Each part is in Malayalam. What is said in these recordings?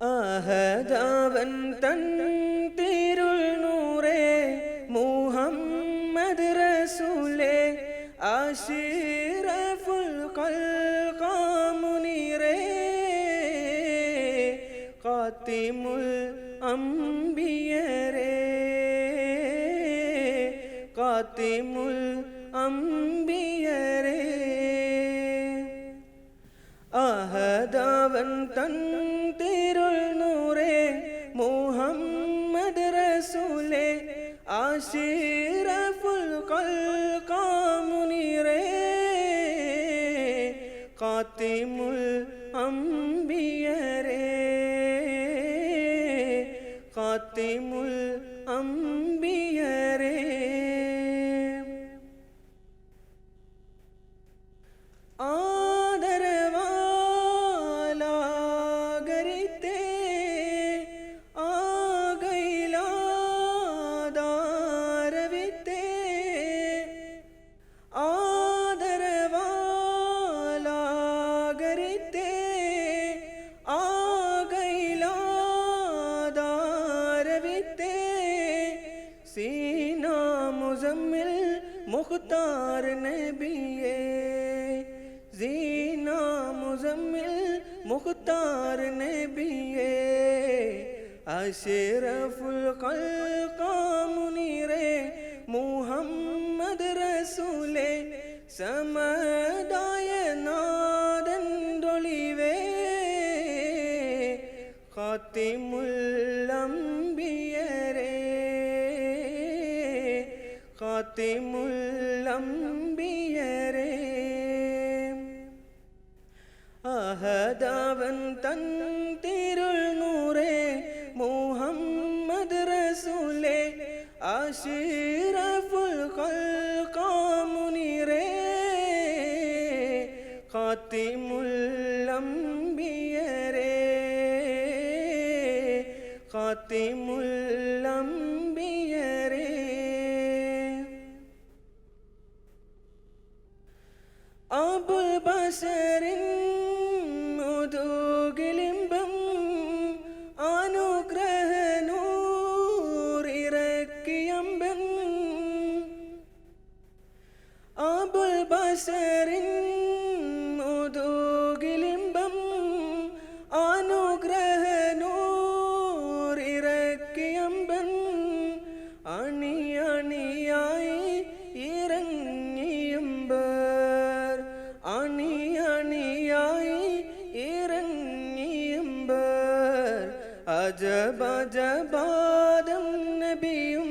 അഹദാവൻ തൻ തിരുൾ നൂറേ മുഹമ്മദ് റസൂലേ. ആശീറഫുൽ ഖൽഖാമുനീറേ ഖാതിമുൽ അംബിയരേ. ഖാതിമുൽ അംബിയരേ. ആഹദാവൻ തൻ ഖാത്തിമുൽ അമ്പിയരേ ഖാത്തിമുൽ അംബിയരേ മുഖ്താർ നബിയേ അഷറഫുൽ ഖൽഖാമുനീറേ മുഹമ്മദ് റസൂലേ സമദായ നാദൻ ഡൊളിവേ ഖാത്തിമുൽ അംബിയരേ. മുഹമ്മദ് റസൂലേ അഷിറഫുൽ ഖൽഖാമുനീറേ ഖാത്തിമുൽ അംബിയരേ ഖാത്തിമുൽ അംബിയരേ അജബജബാദം നബിയും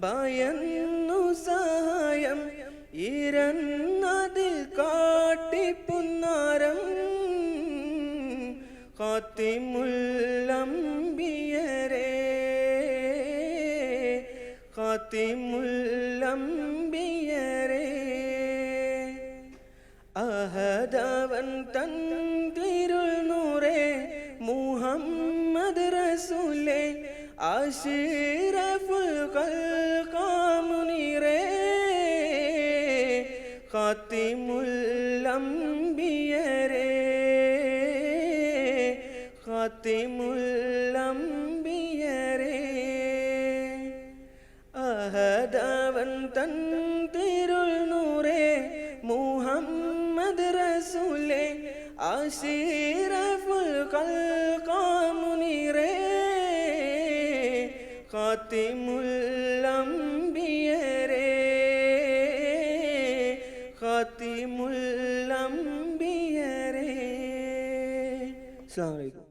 ഭയന്നു സഹായം. ഇരന്നതിൽ കാട്ടിപ്പുന്നാരം ഖാത്തിമുല്ലംബിയരേ. ഖാത്തിമുല്ലംബിയരേ ഖാത്തിമുൽ അംബിയരേ ഖാത്തിമുൽ അംബിയരേ അഹദവൻ തൻ തിരുൾ നൂറേ മുഹമ്മദ് റസൂലേ അഷിറഫുൽ خاتم الانبیاء رے خاتم الانبیاء رے۔ السلام علیکم۔